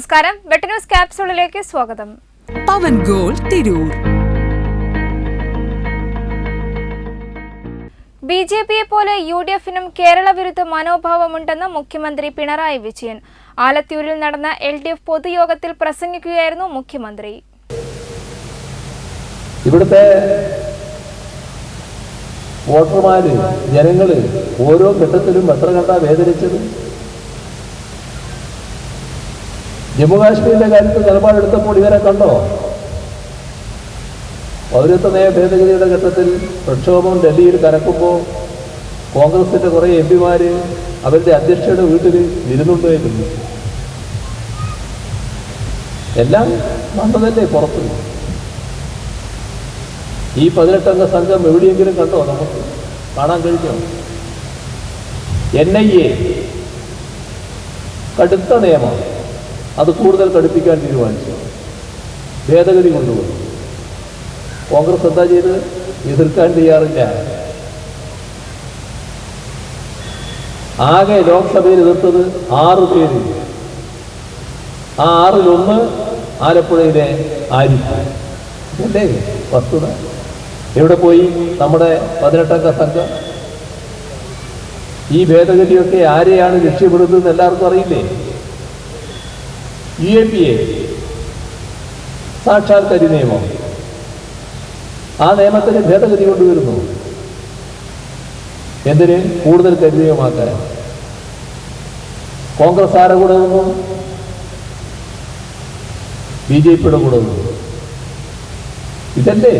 നമസ്കാരം. വെട്ട ന്യൂസ് ക്യാപ്സൂളിലേക്ക് സ്വാഗതം. പവൻ ഗോൾ തിരൂർ. ബി ജെ പിയെ പോലെ യു ഡി എഫിനും കേരള വിരുദ്ധ മനോഭാവമുണ്ടെന്ന് മുഖ്യമന്ത്രി പിണറായി വിജയൻ. ആലത്തൂരിൽ നടന്ന എൽ ഡി എഫ് പൊതുയോഗത്തിൽ പ്രസംഗിക്കുകയായിരുന്നു മുഖ്യമന്ത്രി. ഇവിടുത്തെ വോട്ടർമാര് ജനങ്ങൾ ഓരോ ഘട്ടത്തിലും എത്ര കണ്ട വേദനിച്ചത് ജമ്മുകാശ്മീരിന്റെ കാര്യത്തിൽ നിലപാടെടുത്തപ്പോൾ ഇവരെ കണ്ടോ? പൗരത്വ നയ ഭേദഗതിയുടെ ഘട്ടത്തിൽ പ്രക്ഷോഭം ഡൽഹിയിൽ കനക്കുമ്പോൾ കോൺഗ്രസിന്റെ കുറേ എം പിമാര് അവരുടെ അധ്യക്ഷയുടെ വീട്ടിൽ വിരുന്നുണ്ടായിരുന്നു എല്ലാം വന്നതല്ലേ പുറത്ത്? ഈ പതിനെട്ടംഗ സംഘം എവിടെയെങ്കിലും കണ്ടോ നമുക്ക്? കാണാൻ കഴിഞ്ഞോ? എൻ ഐ എ കടുത്ത നിയമം. അത് കൂടുതൽ കടുപ്പിക്കാൻ തീരുമാനിച്ചു. ഭേദഗതി കൊണ്ടുവന്നു. കോൺഗ്രസ് എന്താ ചെയ്ത് എതിർക്കാൻ തയ്യാറില്ല. ആകെ ലോക്സഭയിൽ എതിർത്തത് ആറ് പേര് ആ ആറിലൊന്ന് ആലപ്പുഴയിലെ ആരിഫ്. അല്ലേ വസ്തുത. എവിടെ പോയി? നമ്മുടെ പതിനെട്ടംഗ സംഘം ഈ ഭേദഗതിയൊക്കെ ആരെയാണ് ലക്ഷ്യപ്പെടുന്നത് എല്ലാവർക്കും അറിയില്ലേ? U A P A. സാക്ഷാത്കാരി നിയമം. ആ നിയമത്തിന് ഭേദഗതി കൊണ്ടുവരുന്നു. എന്തിന്? കൂടുതൽ കരുതീയമാക്കാൻ കോൺഗ്രസ് ആരെ കൂടെ നിന്നു? ബി ജെ പിയുടെ കൂടെ നിന്നു. ഇതല്ലേ?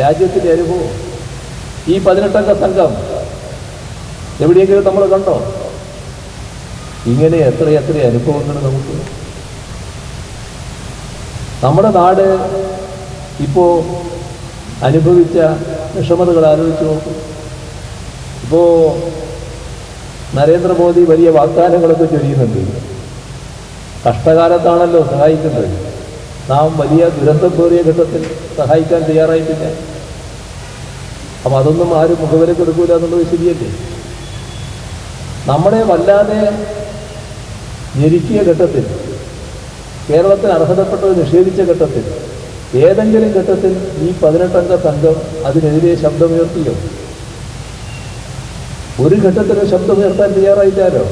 രാജ്യത്തിന്റെ അനുഭവം. ഈ പതിനെട്ടംഗ സംഘം എവിടെയെങ്കിലും നമ്മൾ കണ്ടോ? ഇങ്ങനെ എത്ര എത്ര അനുഭവങ്ങൾ നമുക്ക് നമ്മുടെ നാട് ഇപ്പോ അനുഭവിച്ച വിഷമതകൾ ആലോചിച്ച് നോക്കും. ഇപ്പോ നരേന്ദ്രമോദി വലിയ വാഗ്ദാനങ്ങളൊക്കെ ചൊരിയുന്നുണ്ട്. കഷ്ടകാലത്താണല്ലോ സഹായിക്കുന്നത്. നാം വലിയ ദുരന്തം കോറിയ ഘട്ടത്തിൽ സഹായിക്കാൻ തയ്യാറായിട്ടില്ല. അപ്പം അതൊന്നും ആരും മുഖവിലേക്ക് എടുക്കൂല എന്നുള്ളത് ശരിയല്ലേ? നമ്മളെ വല്ലാതെ ഞെരുക്കിയ ഘട്ടത്തിൽ കേരളത്തിൽ അർഹതപ്പെട്ടത് നിഷേധിച്ച ഘട്ടത്തിൽ ഏതെങ്കിലും ഘട്ടത്തിൽ ഈ പതിനെട്ടംഗ സംഘം അതിനെതിരെ ശബ്ദമുയർത്തിയോ? ഒരു ഘട്ടത്തിലും ശബ്ദമുയർത്താൻ തയ്യാറായിട്ടാലോ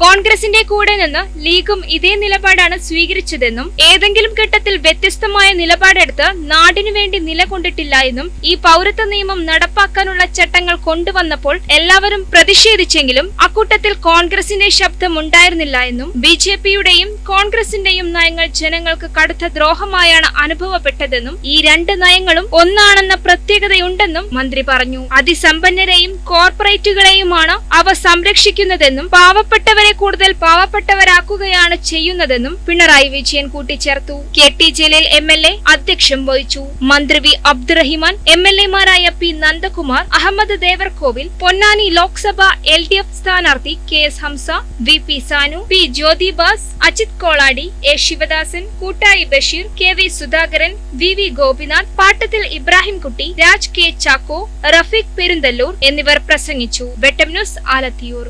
കോൺഗ്രസിന്റെ കൂടെ നിന്ന് ലീഗും ഇതേ നിലപാടാണ് സ്വീകരിച്ചതെന്നും ഏതെങ്കിലും ഘട്ടത്തിൽ വ്യത്യസ്തമായ നിലപാടെടുത്ത് നാടിനു വേണ്ടി നിലകൊണ്ടിട്ടില്ല എന്നും ഈ പൗരത്വ നിയമം നടപ്പാക്കാനുള്ള ചട്ടങ്ങൾ കൊണ്ടുവന്നപ്പോൾ എല്ലാവരും പ്രതിഷേധിച്ചെങ്കിലും അക്കൂട്ടത്തിൽ കോൺഗ്രസിന്റെ ശബ്ദം ഉണ്ടായിരുന്നില്ല എന്നും ബി ജെ പിയുടെയും കോൺഗ്രസിന്റെയും നയങ്ങൾ ജനങ്ങൾക്ക് കടുത്ത ദ്രോഹമായാണ് അനുഭവപ്പെട്ടതെന്നും ഈ രണ്ട് നയങ്ങളും ഒന്നാണെന്ന പ്രത്യേകതയുണ്ടെന്നും മന്ത്രി പറഞ്ഞു. അതിസമ്പന്നരെയും കോർപ്പറേറ്റുകളെയുമാണ് അവ സംരക്ഷിക്കുന്നതെന്നും പാവപ്പെട്ടവരെ കൂടുതൽ പാവപ്പെട്ടവരാക്കുകയാണ് ചെയ്യുന്നതെന്നും പിണറായി വിജയൻ കൂട്ടിച്ചേർത്തു. K T Jaleel M L A അധ്യക്ഷം വഹിച്ചു. മന്ത്രി V Abdurahiman M L എമാരായ P Nandakumar Ahammed Devarkovil Ponnani Lok Sabha L D F സ്ഥാനാർത്ഥി K S Hamza V P Sanu P Jyothibas Ajith Koladi A Sivadasan Koottayi Basheer K V Sudhakaran V V Gopinath Pattathil Ibrahimkutty Raj K Chacko Rafeeq Perunthallur എന്നിവർ പ്രസംഗിച്ചു. Vettam news Alathiyur.